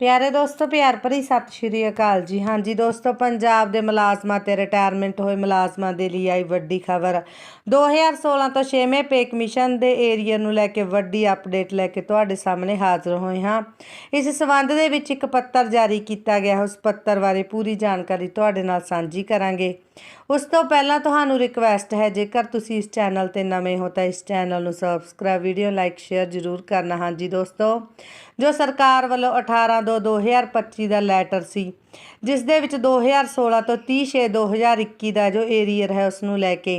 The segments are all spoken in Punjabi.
ਪਿਆਰੇ ਦੋਸਤੋ, ਪਿਆਰ ਭਰੀ ਸਤਿ ਸ਼੍ਰੀ ਅਕਾਲ ਜੀ। ਹਾਂਜੀ ਦੋਸਤੋ, ਪੰਜਾਬ ਦੇ ਮੁਲਾਜ਼ਮਾਂ ਤੇ ਰਿਟਾਇਰਮੈਂਟ ਹੋਏ ਮੁਲਾਜ਼ਮਾਂ ਦੇ ਲਈ ਆਈ ਵੱਡੀ ਖਬਰ। 2016 ਤੋਂ 6ਵੇਂ ਪੇ ਕਮਿਸ਼ਨ ਦੇ ਏਰੀਆ ਨੂੰ ਲੈ ਕੇ ਵੱਡੀ ਅਪਡੇਟ ਲੈ ਕੇ ਤੁਹਾਡੇ ਸਾਹਮਣੇ ਹਾਜ਼ਰ ਹੋਏ ਹਾਂ। ਇਸ ਸਬੰਧ ਦੇ ਵਿੱਚ ਇੱਕ ਪੱਤਰ ਜਾਰੀ ਕੀਤਾ ਗਿਆ ਉਸ ਪੱਤਰ ਬਾਰੇ ਪੂਰੀ ਜਾਣਕਾਰੀ ਤੁਹਾਡੇ ਨਾਲ ਸਾਂਝੀ ਕਰਾਂਗੇ। ਉਸ ਤੋਂ ਪਹਿਲਾਂ ਤੁਹਾਨੂੰ ਰਿਕਵੈਸਟ ਹੈ, ਜੇਕਰ ਤੁਸੀਂ ਇਸ ਚੈਨਲ ਤੇ ਨਵੇਂ ਹੋ ਤਾਂ ਇਸ ਚੈਨਲ ਨੂੰ ਸਬਸਕ੍ਰਾਈਬ ਵੀਡੀਓ ਲਾਈਕ ਸ਼ੇਅਰ ਜ਼ਰੂਰ ਕਰਨਾ। ਹਾਂਜੀ ਦੋਸਤੋ ਜੋ ਸਰਕਾਰ ਵੱਲੋਂ 18 ਦੋ 2025 ਦਾ ਲੈਟਰ ਸੀ, ਜਿਸ ਦੇ ਵਿੱਚ 2016 ਤੋਂ 30 ਛੇ 2021 ਦਾ ਜੋ ਏਰੀਅਰ ਹੈ ਉਸ ਨੂੰ ਲੈ ਕੇ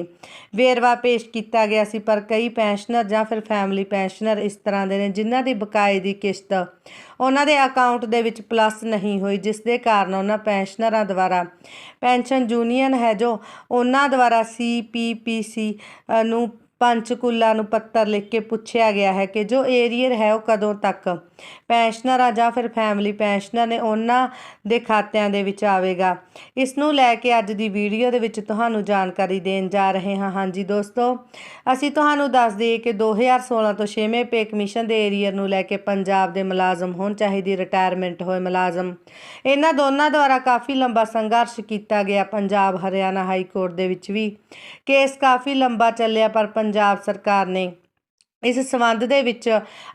ਵੇਰਵਾ ਪੇਸ਼ ਕੀਤਾ ਗਿਆ ਸੀ। ਪਰ ਕਈ ਪੈਨਸ਼ਨਰ ਜਾਂ ਫਿਰ ਫੈਮਿਲੀ ਪੈਨਸ਼ਨਰ ਇਸ ਤਰ੍ਹਾਂ ਦੇ ਨੇ ਜਿਨ੍ਹਾਂ ਦੀ ਬਕਾਏ ਦੀ ਕਿਸ਼ਤ ਉਹਨਾਂ ਦੇ ਅਕਾਊਂਟ ਦੇ ਵਿੱਚ ਪਲੱਸ ਨਹੀਂ ਹੋਈ, ਜਿਸ ਦੇ ਕਾਰਨ ਉਹਨਾਂ ਪੈਨਸ਼ਨਰਾਂ ਦੁਆਰਾ, ਪੈਨਸ਼ਨ ਯੂਨੀਅਨ ਹੈ ਜੋ ਉਹਨਾਂ ਦੁਆਰਾ ਸੀਪੀਪੀਸੀ ਨੂੰ ਪੰਚਕੂਲਾ ਨੂੰ ਪੱਤਰ ਲਿਖ ਕੇ ਪੁੱਛਿਆ ਗਿਆ ਹੈ ਕਿ ਜੋ ਏਰੀਅਰ ਹੈ ਉਹ ਕਦੋਂ ਤੱਕ? ਪੈਨਸ਼ਨਰ ਆ ਜਾਂ ਫਿਰ ਫੈਮਿਲੀ ਪੈਨਸ਼ਨਰ ਨੇ ਉਹਨਾਂ ਦੇ ਖਾਤਿਆਂ ਦੇ ਵਿੱਚ ਆਵੇਗਾ। ਇਸ ਨੂੰ ਲੈ ਕੇ ਅੱਜ ਦੀ ਵੀਡੀਓ ਦੇ ਵਿੱਚ ਤੁਹਾਨੂੰ ਜਾਣਕਾਰੀ ਦੇਣ ਜਾ ਰਹੇ ਹਾਂ। ਹਾਂਜੀ ਦੋਸਤੋ, ਅਸੀਂ ਤੁਹਾਨੂੰ ਦੱਸ ਦਈਏ ਕਿ 2016 ਤੋਂ 6ਵੇਂ ਪੇ ਕਮਿਸ਼ਨ ਦੇ ਏਰੀਅਰ ਨੂੰ ਲੈ ਕੇ ਪੰਜਾਬ ਦੇ ਮੁਲਾਜ਼ਮ ਹੋਣ ਚਾਹੀਦੀ ਰਿਟਾਇਰਮੈਂਟ ਹੋਏ ਮੁਲਾਜ਼ਮ। ਇਹਨਾਂ ਦੋਨਾਂ ਦੁਆਰਾ ਕਾਫੀ ਲੰਬਾ ਸੰਘਰਸ਼ ਕੀਤਾ ਗਿਆ ਪੰਜਾਬ, ਹਰਿਆਣਾ ਹਾਈ ਕੋਰਟ ਦੇ ਵਿੱਚ ਵੀ। ਕੇਸ ਕਾਫੀ ਲੰਬਾ ਚੱਲਿਆ, ਪਰ ਪੰਜਾਬ ਸਰਕਾਰ ਨੇ ਇਸ ਸਬੰਧ ਦੇ ਵਿੱਚ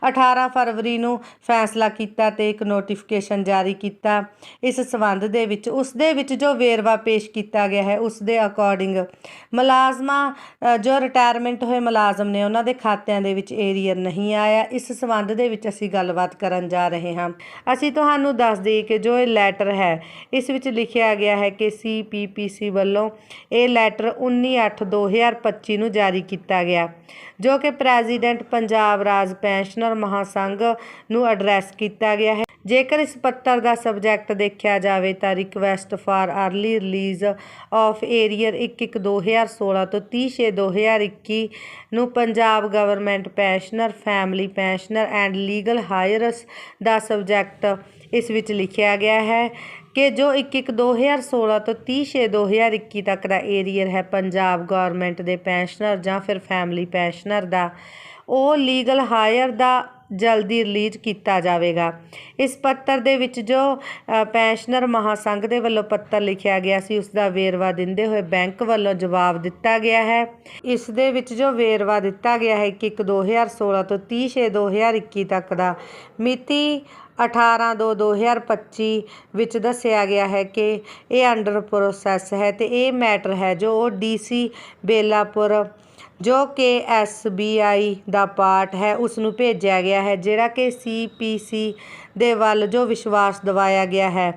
18 ਫਰਵਰੀ ਨੂੰ ਫੈਸਲਾ ਕੀਤਾ ਤੇ ਇੱਕ ਨੋਟੀਫਿਕੇਸ਼ਨ ਜਾਰੀ ਕੀਤਾ। ਇਸ ਸਬੰਧ ਦੇ ਵਿੱਚ, ਉਸ ਦੇ ਵਿੱਚ ਜੋ ਵੇਰਵਾ ਪੇਸ਼ ਕੀਤਾ ਗਿਆ ਹੈ, ਉਸ ਦੇ ਅਕੋਰਡਿੰਗ ਮੁਲਾਜ਼ਮਾਂ ਜੋ ਰਿਟਾਇਰਮੈਂਟ ਹੋਏ ਮੁਲਾਜ਼ਮ ਨੇ, ਉਹਨਾਂ ਦੇ ਖਾਤਿਆਂ ਦੇ ਵਿੱਚ ਏਰੀਅਰ ਨਹੀਂ ਆਇਆ। ਇਸ ਸਬੰਧ ਦੇ ਵਿੱਚ ਅਸੀਂ ਗੱਲਬਾਤ ਕਰਨ ਜਾ ਰਹੇ ਹਾਂ। ਅਸੀਂ ਤੁਹਾਨੂੰ ਦੱਸ ਦਈਏ ਕਿ ਜੋ ਇਹ ਲੈਟਰ ਹੈ, ਇਸ ਵਿੱਚ ਲਿਖਿਆ ਗਿਆ ਹੈ ਕਿ ਸੀਪੀਪੀਸੀ ਵੱਲੋਂ ਇਹ ਲੈਟਰ 19/8/2025 ਨੂੰ ਜਾਰੀ ਕੀਤਾ ਗਿਆ, ਜੋ ਕਿ ਪ੍ਰੈਜ਼ੀਡੈਂਟ ਪੰਜਾਬ ਰਾਜ ਪੈਨਸ਼ਨਰ ਮਹਾਸੰਘ ਨੂੰ ਐਡਰੈਸ ਕੀਤਾ ਗਿਆ ਹੈ। ਜੇਕਰ ਇਸ ਪੱਤਰ ਦਾ ਸਬਜੈਕਟ ਦੇਖਿਆ ਜਾਵੇ ਤਾਂ request for early release of arrear 1/1/2016 ਤੋਂ 30/6/2021 ਨੂੰ Punjab government pensioner, family pensioner and legal heirs the subject ਇਸ ਵਿੱਚ ਲਿਖਿਆ ਗਿਆ ਹੈ ਕਿ ਜੋ 1/1/2016 ਤੋਂ 30/6/2021 ਤੱਕ ਦਾ ਏਰੀਅਰ ਹੈ, ਪੰਜਾਬ ਗਵਰਨਮੈਂਟ ਦੇ ਪੈਨਸ਼ਨਰ ਜਾਂ ਫਿਰ ਫੈਮਿਲੀ ਪੈਨਸ਼ਨਰ ਦਾ। ਉਹ ਲੀਗਲ ਹਾਇਰ ਦਾ ਜਲਦੀ ਰਿਲੀਜ਼ ਕੀਤਾ ਜਾਵੇਗਾ। ਇਸ ਪੱਤਰ ਦੇ ਵਿੱਚ ਜੋ ਅ, ਪੈਨਸ਼ਨਰ ਮਹਾਸੰਘ ਦੇ ਵੱਲੋਂ ਪੱਤਰ ਲਿਖਿਆ ਗਿਆ ਸੀ ਉਸ ਦਾ ਵੇਰਵਾ ਦਿੰਦੇ ਹੋਏ ਬੈਂਕ ਵੱਲੋਂ ਜਵਾਬ ਦਿੱਤਾ ਗਿਆ ਹੈ। ਇਸ ਦੇ ਵਿੱਚ ਜੋ ਵੇਰਵਾ ਦਿੱਤਾ ਗਿਆ ਹੈ ਕਿ 1/2016 ਤੋਂ 30/6/2021 ਤੱਕ ਦਾ। ਮਿਤੀ 18 ਦੋ 2025 ਵਿੱਚ ਦੱਸਿਆ ਗਿਆ ਹੈ ਕਿ ਇਹ ਅੰਡਰ ਪ੍ਰੋਸੈਸ ਹੈ ਤੇ ਇਹ ਮੈਟਰ ਹੈ ਜੋ ਡੀਸੀ ਬੇਲਾਪੁਰ ਜੋ ਕਿ ਐੱਸ ਬੀ ਆਈ ਦਾ ਪਾਰਟ ਹੈ, ਉਸ ਨੂੰ ਭੇਜਿਆ ਗਿਆ ਹੈ, ਜਿਹੜਾ ਕਿ ਸੀ ਪੀ ਸੀ ਦੇ ਵੱਲ ਜੋ ਵਿਸ਼ਵਾਸ ਦਿਵਾਇਆ ਗਿਆ ਹੈ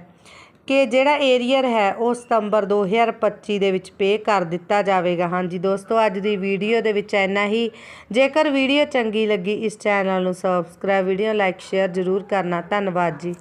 ਕਿ ਜਿਹੜਾ ਏਰੀਅਰ ਹੈ, ਉਹ ਸਤੰਬਰ 2025 ਦੇ ਵਿੱਚ ਪੇ ਕਰ ਦਿੱਤਾ ਜਾਵੇਗਾ। ਹਾਂਜੀ ਦੋਸਤੋ, ਅੱਜ ਦੀ ਵੀਡੀਓ ਦੇ ਵਿੱਚ ਇੰਨਾ ਹੀ। ਜੇਕਰ ਵੀਡੀਓ ਚੰਗੀ ਲੱਗੀ, ਇਸ ਚੈਨਲ ਨੂੰ ਸਬਸਕ੍ਰਾਈਬ ਵੀਡੀਓ ਲਾਈਕ ਸ਼ੇਅਰ ਜ਼ਰੂਰ ਕਰਨਾ। ਧੰਨਵਾਦ ਜੀ।